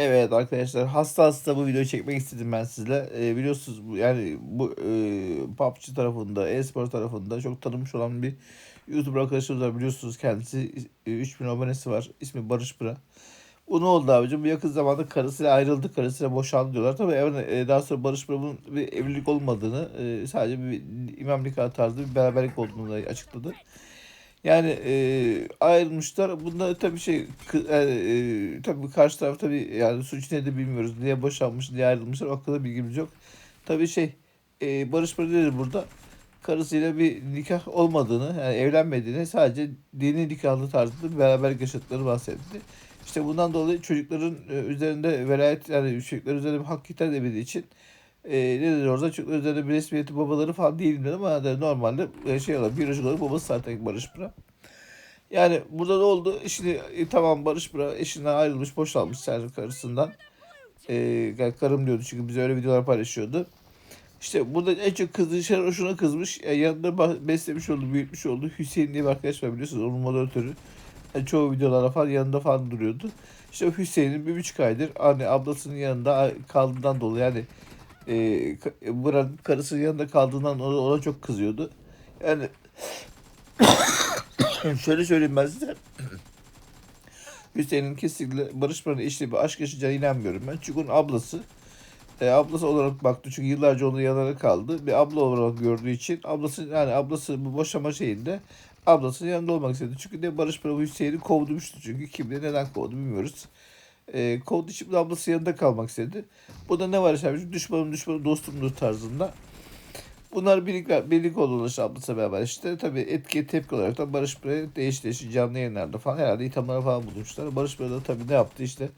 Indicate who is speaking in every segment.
Speaker 1: Evet arkadaşlar hasta hasta bu videoyu çekmek istedim ben sizle. Ee, biliyorsunuz bu yani bu e, PUBG tarafında, e-spor tarafında çok tanınmış olan bir YouTuber arkadaşımız var. Biliyorsunuz kendisi e, 3000 abonesi var. İsmi Barış Bıra. Bu ne oldu abicim? Yakın zamanda karısıyla ayrıldı, karısıyla boşandı diyorlar. Tabii e, daha sonra Barış Bıra'nın bir evlilik olmadığını, e, sadece bir imam nikahı tarzı bir beraberlik olduğunu da açıkladı. Yani e, ayrılmışlar. Bunda tabii şey yani, e, tabii karşı taraf tabii yani suç ne de bilmiyoruz. Niye boşanmış, niye ayrılmışlar o hakkında bilgimiz yok. Tabii şey e, Barış dedi burada karısıyla bir nikah olmadığını yani evlenmediğini sadece dini nikahlı tarzında bir beraberlik yaşadıkları bahsetti. İşte bundan dolayı çocukların e, üzerinde velayet yani çocuklar üzerinde bir hak ihlal edemediği için e, ne dedi orada üzerinde bir resmiyeti babaları falan değilim dedi ama yani normalde e, şey olarak biyolojik olarak babası zaten Barış Bıra. Yani burada ne oldu? Şimdi e, tamam Barış Bıra eşinden ayrılmış, boşalmış sadece karısından. E, yani karım diyordu çünkü bize öyle videolar paylaşıyordu. İşte burada en çok kızdığı şey şuna kızmış. Yani yanında beslemiş oldu, büyütmüş oldu. Hüseyin diye bir arkadaş var biliyorsunuz. Onun moderatörü. Yani çoğu videolara falan yanında falan duruyordu. İşte Hüseyin'in bir buçuk aydır anne ablasının yanında kaldığından dolayı yani e, buranın karısının yanında kaldığından ona, ona çok kızıyordu. Yani şöyle söyleyeyim ben size. Hüseyin'in kesinlikle Barış Pıra'nın eşli bir aşk yaşayacağına inanmıyorum ben. Çünkü onun ablası e, ablası olarak baktı çünkü yıllarca onun yanında kaldı. Bir abla olarak gördüğü için ablası yani ablası bu boşama şeyinde ablasının yanında olmak istedi. Çünkü de Barış Pıra bu Hüseyin'i kovdumuştu çünkü kim bilir neden kovdu bilmiyoruz. E, için de ablası yanında kalmak istedi. Bu da ne var işte düşmanım düşmanım dostumdur tarzında. Bunlar birlik, birlik oldular ablasıyla beraber işte. Tabii etki tepki olarak da Barış Bey değiş değişik canlı yayınlarda falan herhalde ithamlara falan bulmuşlar. Barış Bey de tabii ne yaptı işte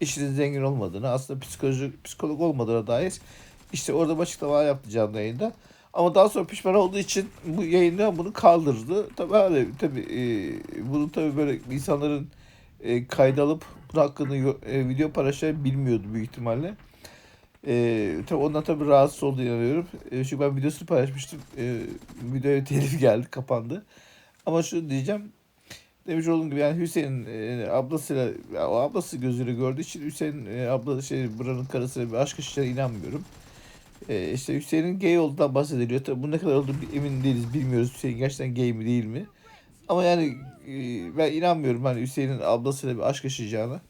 Speaker 1: işinin zengin olmadığını aslında psikolojik psikolog olmadığına dair işte orada bir açıklama yaptı canlı yayında. Ama daha sonra pişman olduğu için bu yayından bunu kaldırdı. Tabii hani tabii e, bunu tabii böyle insanların e, kayda alıp bunun hakkında e, video paylaşan bilmiyordu büyük ihtimalle. E, tabii ondan tabii rahatsız olduğunu inanıyorum. E, çünkü ben videosunu paylaşmıştım. E, videoya telif geldi, kapandı. Ama şunu diyeceğim. Demiş olduğum gibi yani Hüseyin'in e, ablasıyla o ablası gözüyle gördüğü için Hüseyin e, abla şey buranın karısıyla bir aşk yaşayacağına inanmıyorum. E, işte Hüseyin'in gay olduğundan bahsediliyor. Tabii bu ne kadar olduğunu emin değiliz, bilmiyoruz. Hüseyin gerçekten gay mi değil mi? Ama yani e, ben inanmıyorum hani Hüseyin'in ablasıyla bir aşk yaşayacağına.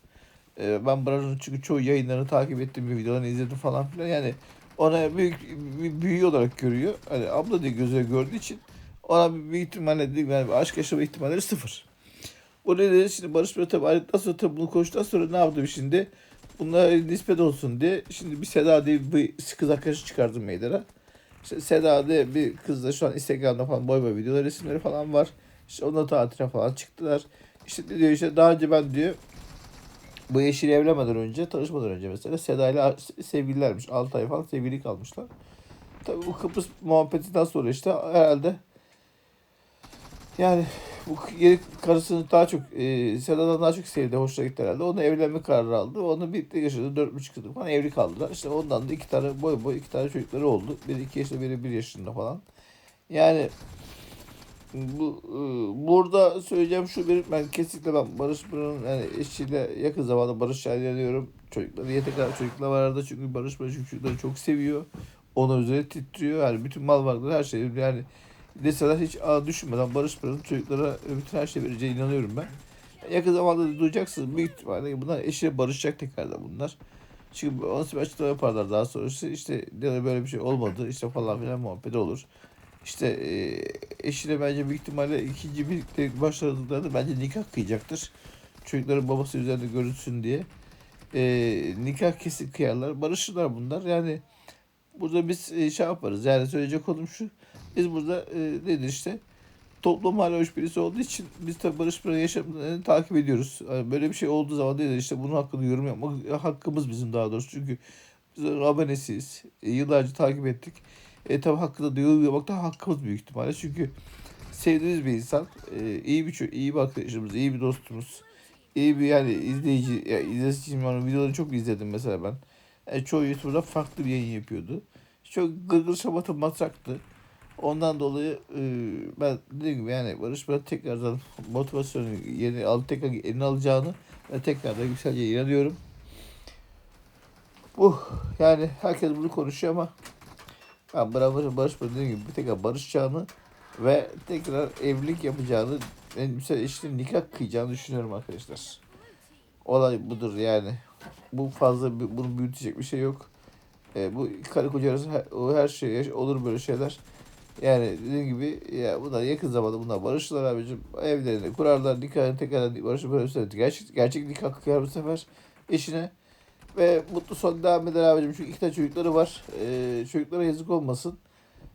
Speaker 1: E, ben buranın çünkü çoğu yayınlarını takip ettim, videolarını izledim falan filan. Yani ona büyük bir büyü olarak görüyor. Hani abla diye gözüyle gördüğü için ona bir ihtimalle değil yani aşk yaşama ihtimalleri sıfır. O nedenle şimdi Barış Bey tabii ayrıldıktan sonra tabii bunu konuştuktan sonra ne yaptım şimdi? Bunlara nispet olsun diye şimdi bir Seda diye bir kız arkadaşı çıkardım meydana. İşte Seda diye bir kızla şu an Instagram'da falan boy boy videolar resimleri falan var. İşte onunla tatile falan çıktılar. İşte diyor işte daha önce ben diyor bu eşiyle evlenmeden önce tanışmadan önce mesela Seda ile sevgililermiş. 6 ay falan sevgili kalmışlar. Tabii bu Kıbrıs muhabbetinden sonra işte herhalde yani bu yeni karısını daha çok e, Seda'dan daha çok sevdi. Hoşuna gitti herhalde. Onu evlenme kararı aldı. Onu birlikte yaşadı. Dört buçuk yıl falan evli kaldılar. İşte ondan da iki tane boy boy iki tane çocukları oldu. Biri iki yaşında biri bir yaşında falan. Yani bu e, burada söyleyeceğim şu bir ben kesinlikle ben Barış Pıra'nın yani eşiyle yakın zamanda Barış inanıyorum. Çocukları yeter çocuklar var arada çünkü Barış çünkü çocukları çok seviyor. Ona üzerine titriyor. Yani bütün mal varlıkları her şey yani deseler hiç aa, düşünmeden Barış Pıra'nın çocuklara bütün her şey vereceğine inanıyorum ben. Yakın zamanda da duyacaksınız büyük ihtimalle bunlar eşiyle barışacak tekrardan bunlar. Çünkü onun bir açıklama yaparlar daha sonrası işte böyle bir şey olmadı işte falan filan muhabbet olur. İşte e, eşine bence büyük ihtimalle ikinci birlikte başladıklarında bence nikah kıyacaktır. Çocukların babası üzerinde görünsün diye. E, nikah kesin kıyarlar. Barışırlar bunlar. Yani burada biz e, şey yaparız. Yani söyleyecek olduğum şu. Biz burada e, nedir işte toplum hala hoş birisi olduğu için biz tabii Barış Pınar yaşamını takip ediyoruz. Yani böyle bir şey olduğu zaman nedir işte bunun hakkında yorum yapmak e, hakkımız bizim daha doğrusu. Çünkü biz abonesiyiz. E, yıllarca takip ettik. E tabi hakkında da yorum yapmak da hakkımız büyük ihtimalle. Çünkü sevdiğimiz bir insan, e, iyi bir iyi bir arkadaşımız, iyi bir dostumuz, iyi bir yani izleyici, ya izleyicim onun videolarını çok izledim mesela ben. Yani çoğu YouTuber'da farklı bir yayın yapıyordu. Çok gırgır şamata matraktı. Ondan dolayı e, ben dediğim gibi yani Barış Bırak tekrardan motivasyonu yeni al tekrar eline alacağını ve tekrardan yükseleceğine inanıyorum. Bu yani herkes bunu konuşuyor ama ben Barış, Barış dediğim gibi bir tekrar barışacağını ve tekrar evlilik yapacağını ve mesela işte nikah kıyacağını düşünüyorum arkadaşlar. Olay budur yani. Bu fazla bunu büyütecek bir şey yok. E, bu karı koca her, o her şey olur böyle şeyler. Yani dediğim gibi ya bunlar yakın zamanda bunlar barışırlar abicim. Evlerini kurarlar, nikahını tekrar barışıp barışırlar. Gerçek, gerçek nikah kıyar bu sefer eşine. Ve mutlu son devam eder abicim. Çünkü iki tane çocukları var. Ee, çocuklara yazık olmasın.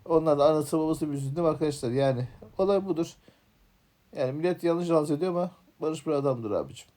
Speaker 1: Onlar da anası babası bir arkadaşlar. Yani olay budur. Yani millet yanlış lanse ediyor ama Barış bir adamdır abicim.